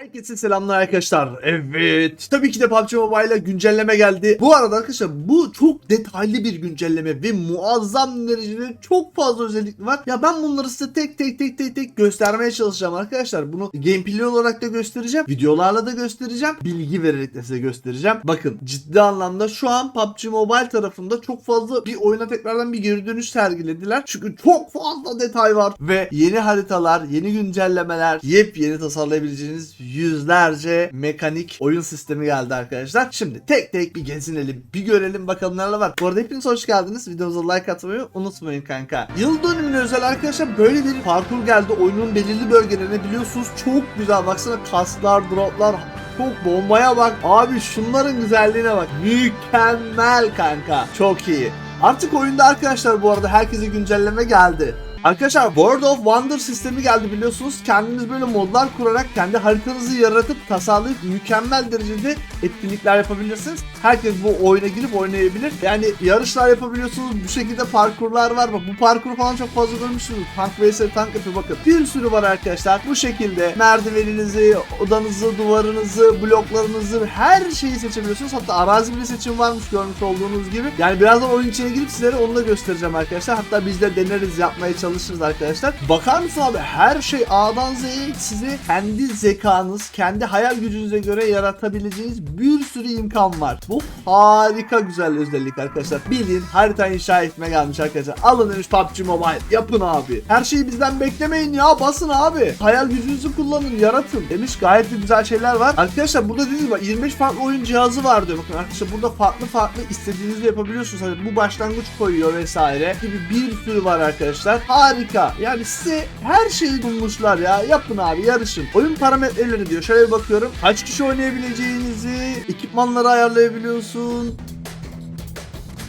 Herkese selamlar arkadaşlar. Evet. Tabii ki de PUBG Mobile'a güncelleme geldi. Bu arada arkadaşlar bu çok detaylı bir güncelleme ve muazzam derecede çok fazla özellik var. Ya ben bunları size tek tek tek tek tek göstermeye çalışacağım arkadaşlar. Bunu gameplay olarak da göstereceğim. Videolarla da göstereceğim. Bilgi vererek de size göstereceğim. Bakın ciddi anlamda şu an PUBG Mobile tarafında çok fazla bir oyuna tekrardan bir geri dönüş sergilediler. Çünkü çok fazla detay var ve yeni haritalar, yeni güncellemeler, yepyeni tasarlayabileceğiniz yüzlerce mekanik oyun sistemi geldi arkadaşlar. Şimdi tek tek bir gezinelim, bir görelim bakalım neler var. Bu arada hepiniz hoş geldiniz. Videomuza like atmayı unutmayın kanka. Yıl dönümüne özel arkadaşlar böyle bir parkur geldi. Oyunun belirli bölgelerine biliyorsunuz çok güzel. Baksana kaslar, droplar, çok bombaya bak. Abi şunların güzelliğine bak. Mükemmel kanka. Çok iyi. Artık oyunda arkadaşlar bu arada herkese güncelleme geldi. Arkadaşlar World of Wonder sistemi geldi biliyorsunuz. Kendiniz böyle modlar kurarak kendi haritanızı yaratıp tasarlayıp mükemmel derecede etkinlikler yapabilirsiniz. Herkes bu oyuna girip oynayabilir. Yani yarışlar yapabiliyorsunuz. Bu şekilde parkurlar var. Bak bu parkuru falan çok fazla görmüşsünüz. Tank vs tank yapıyor bakın. Bir sürü var arkadaşlar. Bu şekilde merdiveninizi, odanızı, duvarınızı, bloklarınızı her şeyi seçebiliyorsunuz. Hatta arazi bile seçim varmış görmüş olduğunuz gibi. Yani birazdan oyun içine girip sizlere onu da göstereceğim arkadaşlar. Hatta biz de deneriz yapmaya çalışırız arkadaşlar. Bakar mısın abi her şey A'dan Z'ye size kendi zekanız, kendi hayal gücünüze göre yaratabileceğiniz bir sürü imkan var. Bu harika güzel özellik arkadaşlar. Bildiğin harita inşa etme gelmiş arkadaşlar. Alın demiş PUBG Mobile. Yapın abi. Her şeyi bizden beklemeyin ya. Basın abi. Hayal gücünüzü kullanın. Yaratın. Demiş gayet de güzel şeyler var. Arkadaşlar burada dediğim gibi 25 farklı oyun cihazı var diyor. Bakın arkadaşlar burada farklı farklı istediğinizi yapabiliyorsunuz. Hani bu başlangıç koyuyor vesaire gibi bir sürü var arkadaşlar. Harika. Yani size her şeyi bulmuşlar ya. Yapın abi yarışın. Oyun parametreleri diyor. Şöyle bir bakıyorum. Kaç kişi oynayabileceğinizi, ekipmanları ayarlayabiliyorsun.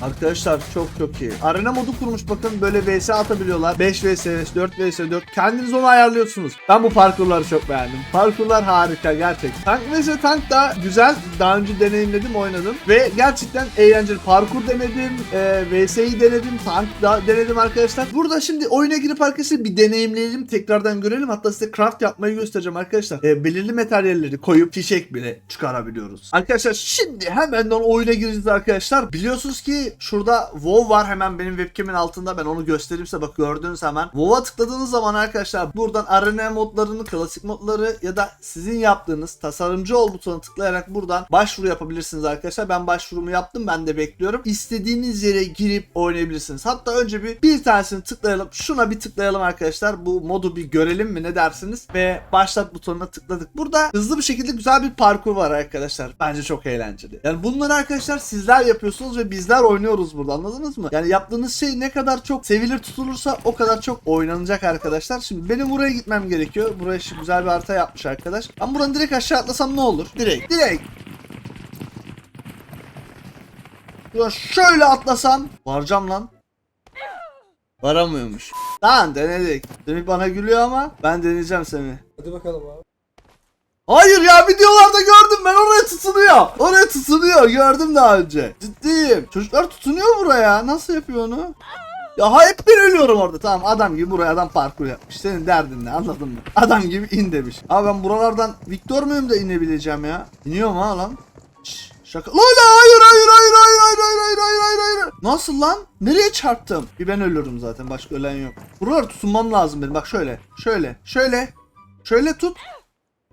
Arkadaşlar çok çok iyi. Arena modu kurmuş bakın böyle vs atabiliyorlar. 5 vs 4 vs 4. Kendiniz onu ayarlıyorsunuz. Ben bu parkurları çok beğendim. Parkurlar harika gerçekten. Tank vs tank da güzel. Daha önce deneyimledim oynadım. Ve gerçekten eğlenceli. Parkur denedim. E, vs'yi denedim. Tank da denedim arkadaşlar. Burada şimdi oyuna girip arkadaşlar bir deneyimleyelim. Tekrardan görelim. Hatta size craft yapmayı göstereceğim arkadaşlar. E, belirli materyalleri koyup fişek bile çıkarabiliyoruz. Arkadaşlar şimdi hemen oyuna gireceğiz arkadaşlar. Biliyorsunuz ki şurada WoW var hemen benim webcamin altında ben onu göstereyim size bak gördüğünüz hemen. WoW'a tıkladığınız zaman arkadaşlar buradan arena modlarını, klasik modları ya da sizin yaptığınız tasarımcı ol butonuna tıklayarak buradan başvuru yapabilirsiniz arkadaşlar. Ben başvurumu yaptım ben de bekliyorum. İstediğiniz yere girip oynayabilirsiniz. Hatta önce bir bir tanesini tıklayalım. Şuna bir tıklayalım arkadaşlar. Bu modu bir görelim mi ne dersiniz? Ve başlat butonuna tıkladık. Burada hızlı bir şekilde güzel bir parkur var arkadaşlar. Bence çok eğlenceli. Yani bunları arkadaşlar sizler yapıyorsunuz ve bizler oynuyoruz burada anladınız mı? Yani yaptığınız şey ne kadar çok sevilir tutulursa o kadar çok oynanacak arkadaşlar. Şimdi benim buraya gitmem gerekiyor. Buraya şu güzel bir harita yapmış arkadaş. Ben buradan direkt aşağı atlasam ne olur? Direkt. Direkt. Ya şöyle atlasam varacağım lan. Varamıyormuş. Lan denedik. Demek bana gülüyor ama ben deneyeceğim seni. Hadi bakalım abi. Hayır ya videolarda gördüm ben oraya tutunuyor. Oraya tutunuyor gördüm daha önce. Ciddiyim. Çocuklar tutunuyor buraya. Nasıl yapıyor onu? Ya ha, hep ben ölüyorum orada. Tamam adam gibi buraya adam parkur yapmış. Senin derdin ne anladın mı? Adam gibi in demiş. Abi ben buralardan Victor muyum da inebileceğim ya? İniyorum ha lan. Şş, şaka. Lan, hayır hayır hayır hayır hayır hayır hayır hayır hayır hayır. Nasıl lan? Nereye çarptım? Bir ben ölürüm zaten başka ölen yok. Buralar tutunmam lazım benim. Bak şöyle. Şöyle. Şöyle. Şöyle tut.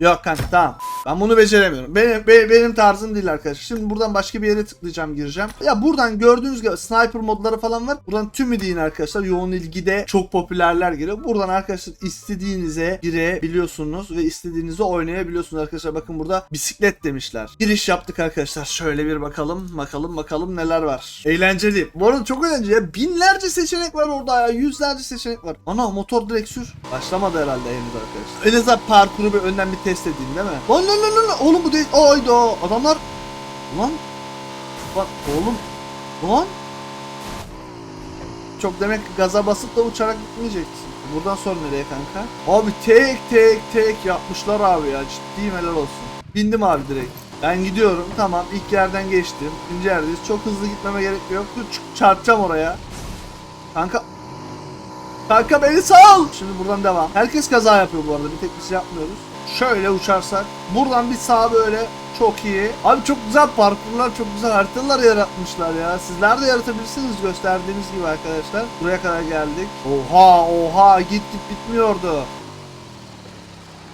Yok kanka tamam. Ben bunu beceremiyorum. Benim, be- benim tarzım değil arkadaşlar. Şimdi buradan başka bir yere tıklayacağım gireceğim. Ya buradan gördüğünüz gibi sniper modları falan var. Buradan tümü deyin arkadaşlar. Yoğun ilgide çok popülerler geliyor. Buradan arkadaşlar istediğinize girebiliyorsunuz ve istediğinizi oynayabiliyorsunuz arkadaşlar. Bakın burada bisiklet demişler. Giriş yaptık arkadaşlar. Şöyle bir bakalım. Bakalım bakalım neler var. Eğlenceli. Bu arada çok eğlenceli ya. Binlerce seçenek var orada ya. Yüzlerce seçenek var. Ana motor direkt sür. Başlamadı herhalde henüz arkadaşlar. En azından parkuru bir önden bir test edeyim değil mi? Lan lan lan lan. Oğlum bu değil. Ayda. Adamlar. Lan. Bak oğlum. Lan. Çok demek ki gaza basıp da uçarak gitmeyeceksin. Buradan sonra nereye kanka? Abi tek tek tek yapmışlar abi ya. Ciddiyim helal olsun. Bindim abi direkt. Ben gidiyorum tamam ilk yerden geçtim. İkinci yerdeyiz. Çok hızlı gitmeme gerek yok. Dur, ç- çarpacağım oraya. Kanka Kanka beni sal. Şimdi buradan devam. Herkes kaza yapıyor bu arada. Bir tek biz yapmıyoruz. Şöyle uçarsak. Buradan bir sağa böyle çok iyi. Abi çok güzel parkurlar, çok güzel haritalar yaratmışlar ya. Sizler de yaratabilirsiniz gösterdiğimiz gibi arkadaşlar. Buraya kadar geldik. Oha oha git git bitmiyordu.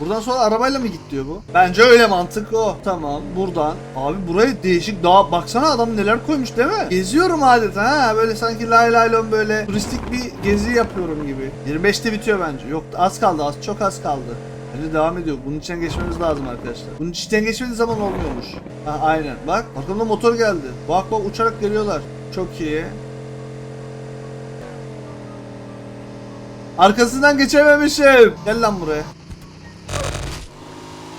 Buradan sonra arabayla mı git diyor bu? Bence öyle mantık o. Tamam buradan. Abi burayı değişik daha baksana adam neler koymuş değil mi? Geziyorum adeta ha böyle sanki lay lay böyle turistik bir gezi yapıyorum gibi. 25'te bitiyor bence. Yok az kaldı az çok az kaldı. Bence devam ediyor. Bunun içinden geçmemiz lazım arkadaşlar. Bunun içinden geçmediği zaman olmuyormuş. Ha aynen. Bak arkamda motor geldi. Bak bak uçarak geliyorlar. Çok iyi. Arkasından geçememişim. Gel lan buraya.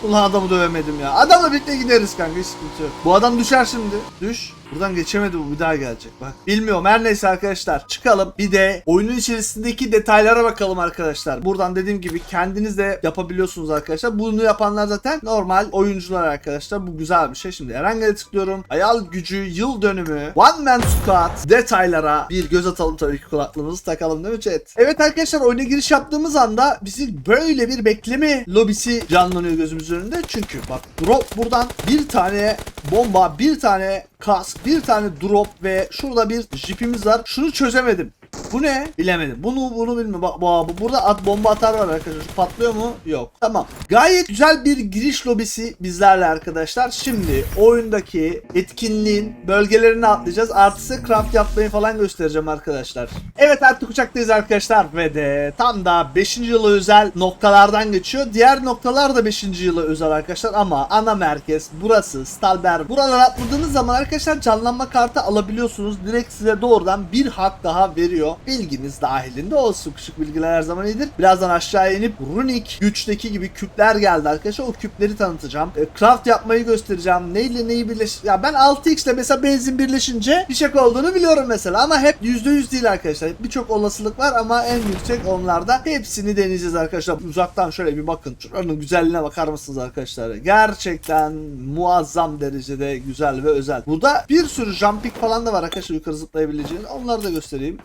Ulan adamı dövemedim ya. Adamla birlikte gideriz kanka hiç sıkıntı yok. Bu adam düşer şimdi. Düş. Buradan geçemedi bu bir daha gelecek bak. Bilmiyorum her neyse arkadaşlar. Çıkalım bir de oyunun içerisindeki detaylara bakalım arkadaşlar. Buradan dediğim gibi kendiniz de yapabiliyorsunuz arkadaşlar. Bunu yapanlar zaten normal oyuncular arkadaşlar. Bu güzel bir şey. Şimdi Erengel'e tıklıyorum. Hayal gücü yıl dönümü. One Man Squad detaylara bir göz atalım tabii ki kulaklığımızı takalım değil mi chat? Evet arkadaşlar oyuna giriş yaptığımız anda bizi böyle bir bekleme lobisi canlanıyor gözümüzün önünde. Çünkü bak drop buradan bir tane bomba, bir tane kask, bir tane drop ve şurada bir jipimiz var. Şunu çözemedim. Bu ne? Bilemedim. Bunu bunu bilmiyorum. Bak bu, bu burada at bomba atar var arkadaşlar. Patlıyor mu? Yok. Tamam. Gayet güzel bir giriş lobisi bizlerle arkadaşlar. Şimdi oyundaki etkinliğin bölgelerini atlayacağız. Artısı craft yapmayı falan göstereceğim arkadaşlar. Evet artık uçaktayız arkadaşlar ve de tam da 5. yıla özel noktalardan geçiyor. Diğer noktalar da 5. yıla özel arkadaşlar ama ana merkez burası Stalber. Buralara atladığınız zaman arkadaşlar canlanma kartı alabiliyorsunuz. Direkt size doğrudan bir hak daha veriyor. Bilginiz dahilinde olsun. Küçük bilgiler her zaman iyidir. Birazdan aşağıya inip Runic güçteki gibi küpler geldi arkadaşlar. O küpleri tanıtacağım. E, craft yapmayı göstereceğim. Neyle neyi birleş... Ya ben 6x ile mesela benzin birleşince bir şey olduğunu biliyorum mesela ama hep %100 değil arkadaşlar. Birçok olasılık var ama en yüksek onlarda. Hepsini deneyeceğiz arkadaşlar. Uzaktan şöyle bir bakın. Şuranın güzelliğine bakar mısınız arkadaşlar? Gerçekten muazzam derecede güzel ve özel. Burada bir sürü jumping falan da var arkadaşlar yukarı zıplayabileceğiniz. Onları da göstereyim.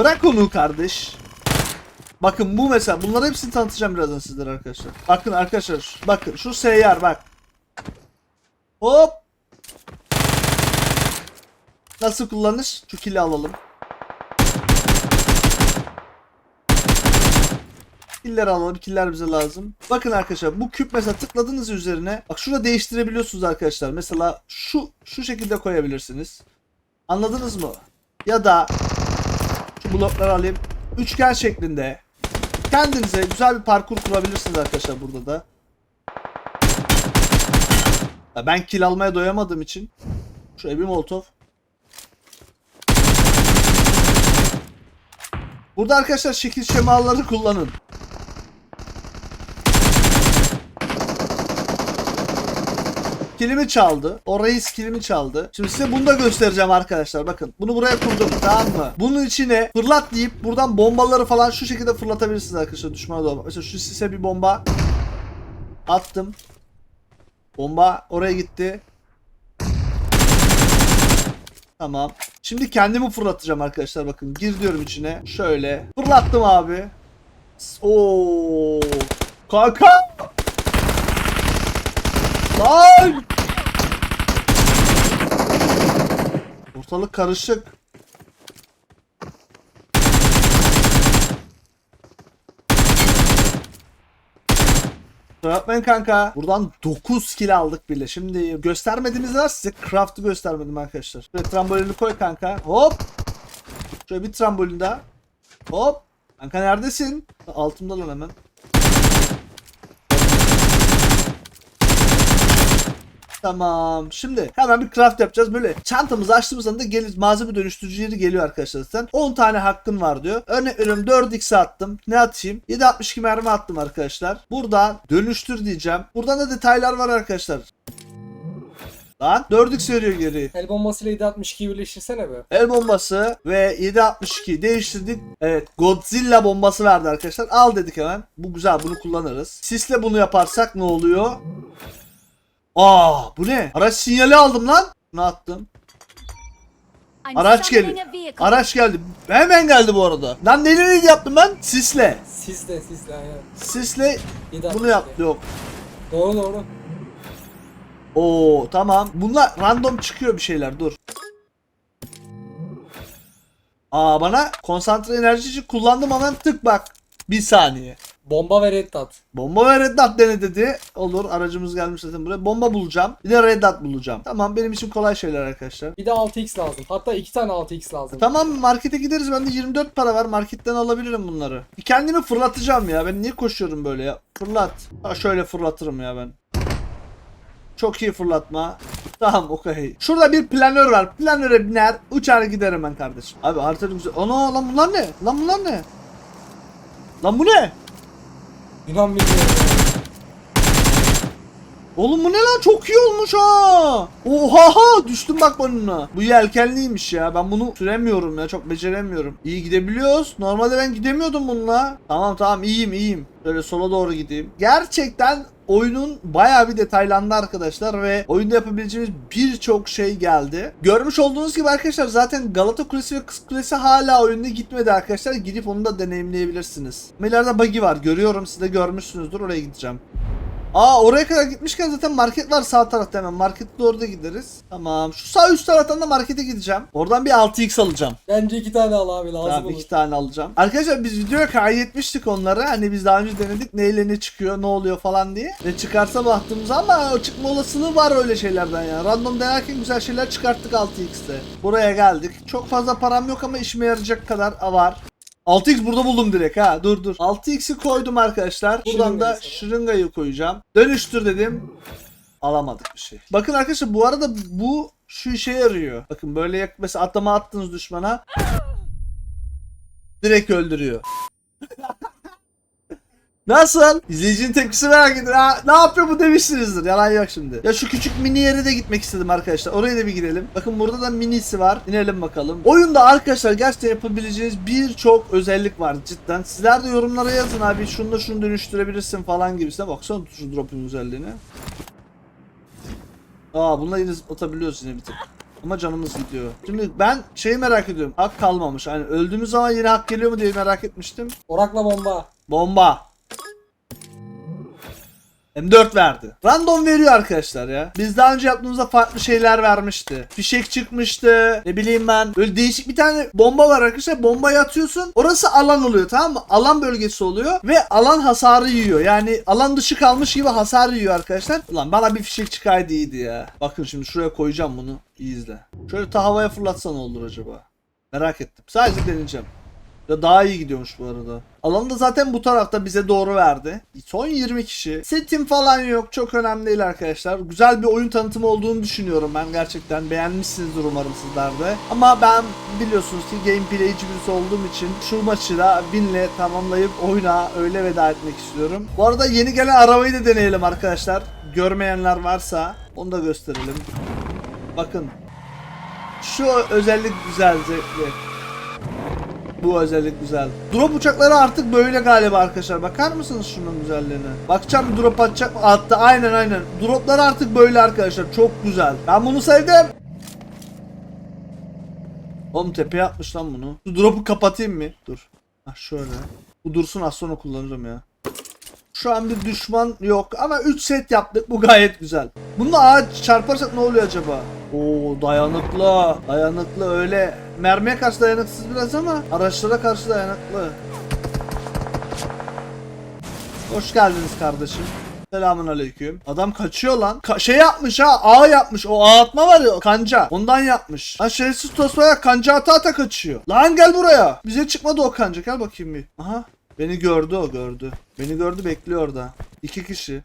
Bırak onu kardeş. Bakın bu mesela bunları hepsini tanıtacağım birazdan sizlere arkadaşlar. Bakın arkadaşlar bakın şu seyyar bak. Hop. Nasıl kullanır? Şu kili alalım. Killeri alalım. Killer bize lazım. Bakın arkadaşlar bu küp mesela tıkladığınız üzerine bak şurada değiştirebiliyorsunuz arkadaşlar. Mesela şu şu şekilde koyabilirsiniz. Anladınız mı? Ya da şu blokları alayım. Üçgen şeklinde kendinize güzel bir parkur kurabilirsiniz arkadaşlar burada da. Ya ben kill almaya doyamadığım için şöyle bir molotof. Burada arkadaşlar şekil şemaları kullanın. Kilimi çaldı. O reis kilimi çaldı. Şimdi size bunu da göstereceğim arkadaşlar. Bakın bunu buraya kurdum tamam mı? Bunun içine fırlat deyip buradan bombaları falan şu şekilde fırlatabilirsiniz arkadaşlar düşmana doğru. Mesela şu sise bir bomba attım. Bomba oraya gitti. Tamam. Şimdi kendimi fırlatacağım arkadaşlar bakın. Gir diyorum içine. Şöyle. Fırlattım abi. Oo. Kanka. Lan! Ortalık karışık. Yapmayın kanka. Buradan 9 kill aldık bile. Şimdi göstermediğimiz var size craft'ı göstermedim arkadaşlar. Şöyle trambolini koy kanka. Hop. Şöyle bir trambolin daha. Hop. Kanka neredesin? Altımda lan hemen. Tamam. Şimdi hemen bir craft yapacağız. Böyle çantamızı açtığımız anda gelir malzeme dönüştürücü yeri geliyor arkadaşlar zaten. 10 tane hakkın var diyor. Örnek veriyorum 4x attım. Ne atayım? 7.62 mermi attım arkadaşlar. Buradan dönüştür diyeceğim. Buradan da detaylar var arkadaşlar. Lan 4x veriyor geri. El bombasıyla 762'yi birleştirsene be. El bombası ve 7.62 değiştirdik. Evet Godzilla bombası verdi arkadaşlar. Al dedik hemen. Bu güzel bunu kullanırız. Sisle bunu yaparsak ne oluyor? Aa bu ne? Araç sinyali aldım lan. Ne attım? I'm Araç vehicle. Araç geldi. Hemen geldi bu arada. Lan neyle neydi yaptım ben? Sisle. Sizle sizle aynen. Sisle 7.62. bunu yap. Yok. Doğru doğru. Oo tamam. Bunlar random çıkıyor bir şeyler. Dur. Aa bana konsantre enerji için kullandım hemen tık bak. Bir saniye. Bomba ve red dot. Bomba ve red dot dene dedi. Olur aracımız gelmiş zaten buraya. Bomba bulacağım. Bir de red dot bulacağım. Tamam benim için kolay şeyler arkadaşlar. Bir de 6x lazım. Hatta 2 tane 6x lazım. Tamam markete gideriz. Bende 24 para var. Marketten alabilirim bunları. Bir kendimi fırlatacağım ya. Ben niye koşuyorum böyle ya? Fırlat. Ha şöyle fırlatırım ya ben. Çok iyi fırlatma. Tamam okey. Şurada bir planör var. Planöre biner. Uçar giderim ben kardeşim. Abi haritada güzel. Ana lan bunlar ne? Lan bunlar ne? Lan bu ne? Bilmiyorum. Oğlum bu ne lan çok iyi olmuş ha. Oha ha düştüm bak bununla. Bu yelkenliymiş ya. Ben bunu süremiyorum ya. Çok beceremiyorum. İyi gidebiliyoruz. Normalde ben gidemiyordum bununla. Tamam tamam iyiyim iyiyim. Şöyle sola doğru gideyim. Gerçekten oyunun bayağı bir detaylandı arkadaşlar ve oyunda yapabileceğimiz birçok şey geldi. Görmüş olduğunuz gibi arkadaşlar zaten Galata Kulesi ve Kız Kulesi hala oyunda gitmedi arkadaşlar. Gidip onu da deneyimleyebilirsiniz. Ama ileride buggy var. Görüyorum siz de görmüşsünüzdür. Oraya gideceğim. Aa oraya kadar gitmişken zaten market var sağ tarafta hemen. Markette de orada gideriz. Tamam. Şu sağ üst taraftan da markete gideceğim. Oradan bir 6x alacağım. Bence 2 tane al abi lazım Tamam olur. iki tane alacağım. Arkadaşlar biz videoya kaydetmiştik onları. Hani biz daha önce denedik neyle ne çıkıyor ne oluyor falan diye. Ne çıkarsa baktığımız ama o çıkma olasılığı var öyle şeylerden ya. Random denerken güzel şeyler çıkarttık 6x'te. Buraya geldik. Çok fazla param yok ama işime yarayacak kadar var. 6x burada buldum direkt ha. Dur dur. 6x'i koydum arkadaşlar. Buradan da Şırıngayı sana. şırıngayı koyacağım. Dönüştür dedim. Alamadık bir şey. Bakın arkadaşlar bu arada bu şu işe yarıyor. Bakın böyle yak mesela atlama attınız düşmana. Direkt öldürüyor. Nasıl? İzleyicinin tepkisi merak ediyor. Ha, ne yapıyor bu demişsinizdir. Yalan yok şimdi. Ya şu küçük mini yere de gitmek istedim arkadaşlar. Oraya da bir gidelim. Bakın burada da minisi var. İnelim bakalım. Oyunda arkadaşlar gerçekten yapabileceğiniz birçok özellik var cidden. Sizler de yorumlara yazın abi. Şunu da şunu dönüştürebilirsin falan gibisine. Baksana şu drop'un özelliğine. Aa bununla yine atabiliyorsun yine bir tık. Ama canımız gidiyor. Şimdi ben şeyi merak ediyorum. Hak kalmamış. Hani öldüğümüz zaman yine hak geliyor mu diye merak etmiştim. Orakla bomba. Bomba. M4 verdi. Random veriyor arkadaşlar ya. Biz daha önce yaptığımızda farklı şeyler vermişti. Fişek çıkmıştı. Ne bileyim ben. Böyle değişik bir tane bomba var arkadaşlar. Bombayı atıyorsun. Orası alan oluyor tamam mı? Alan bölgesi oluyor. Ve alan hasarı yiyor. Yani alan dışı kalmış gibi hasar yiyor arkadaşlar. Ulan bana bir fişek çıkaydı iyiydi ya. Bakın şimdi şuraya koyacağım bunu. İyi izle. Şöyle ta havaya fırlatsa ne olur acaba? Merak ettim. Sadece deneyeceğim. Ya daha iyi gidiyormuş bu arada. Alanı da zaten bu tarafta bize doğru verdi. Son 20 kişi. Setim falan yok. Çok önemli değil arkadaşlar. Güzel bir oyun tanıtımı olduğunu düşünüyorum ben gerçekten. Beğenmişsinizdir umarım sizler de. Ama ben biliyorsunuz ki gameplayci birisi olduğum için şu maçı da binle tamamlayıp oyuna öyle veda etmek istiyorum. Bu arada yeni gelen arabayı da deneyelim arkadaşlar. Görmeyenler varsa onu da gösterelim. Bakın. Şu özellik güzel zevkli. Bu özellik güzel. Drop uçakları artık böyle galiba arkadaşlar. Bakar mısınız şunun güzelliğine? Bakacağım bir drop atacak mı? Attı. Aynen aynen. Droplar artık böyle arkadaşlar. Çok güzel. Ben bunu sevdim. Oğlum tepeye atmış lan bunu. Şu drop'u kapatayım mı? Dur. Ha şöyle. Bu dursun az sonra kullanırım ya. Şu an bir düşman yok ama 3 set yaptık. Bu gayet güzel. Bununla ağaç çarparsak ne oluyor acaba? Oo dayanıklı. Dayanıklı öyle. Mermiye karşı dayanıksız biraz ama araçlara karşı dayanıklı. Hoş geldiniz kardeşim. Selamun aleyküm. Adam kaçıyor lan. Ka- şey yapmış ha ağ yapmış. O ağ atma var ya kanca. Ondan yapmış. Lan şerefsiz tosbaya kanca ata ata kaçıyor. Lan gel buraya. Bize çıkmadı o kanca. Gel bakayım bir. Aha. Beni gördü o gördü. Beni gördü bekliyor orada. İki kişi.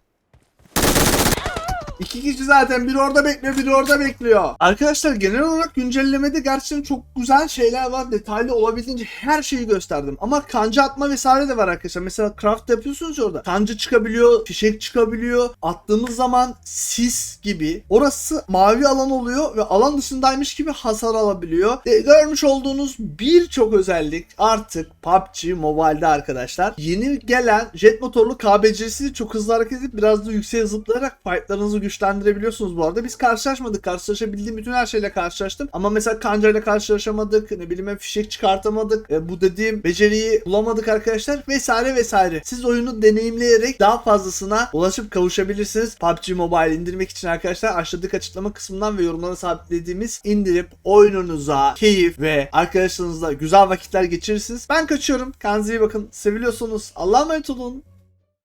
İki kişi zaten biri orada bekliyor biri orada bekliyor. Arkadaşlar genel olarak güncellemede gerçekten çok güzel şeyler var. Detaylı olabildiğince her şeyi gösterdim. Ama kanca atma vesaire de var arkadaşlar. Mesela craft yapıyorsunuz ya orada. Kanca çıkabiliyor, fişek çıkabiliyor. Attığımız zaman sis gibi. Orası mavi alan oluyor ve alan dışındaymış gibi hasar alabiliyor. E, görmüş olduğunuz birçok özellik artık PUBG Mobile'de arkadaşlar. Yeni gelen jet motorlu KBC'si çok hızlı hareket edip biraz da yükseğe zıplayarak fightlarınızı güçlendirebiliyorsunuz bu arada. Biz karşılaşmadık. Karşılaşabildiğim bütün her şeyle karşılaştım. Ama mesela kancayla karşılaşamadık. Ne bileyim fişek çıkartamadık. E, bu dediğim beceriyi bulamadık arkadaşlar. Vesaire vesaire. Siz oyunu deneyimleyerek daha fazlasına ulaşıp kavuşabilirsiniz. PUBG Mobile indirmek için arkadaşlar aşağıdaki açıklama kısmından ve yorumlara sabitlediğimiz indirip oyununuza keyif ve arkadaşlarınızla güzel vakitler geçirirsiniz. Ben kaçıyorum. Kendinize iyi bakın. Seviliyorsunuz. Allah'a emanet olun.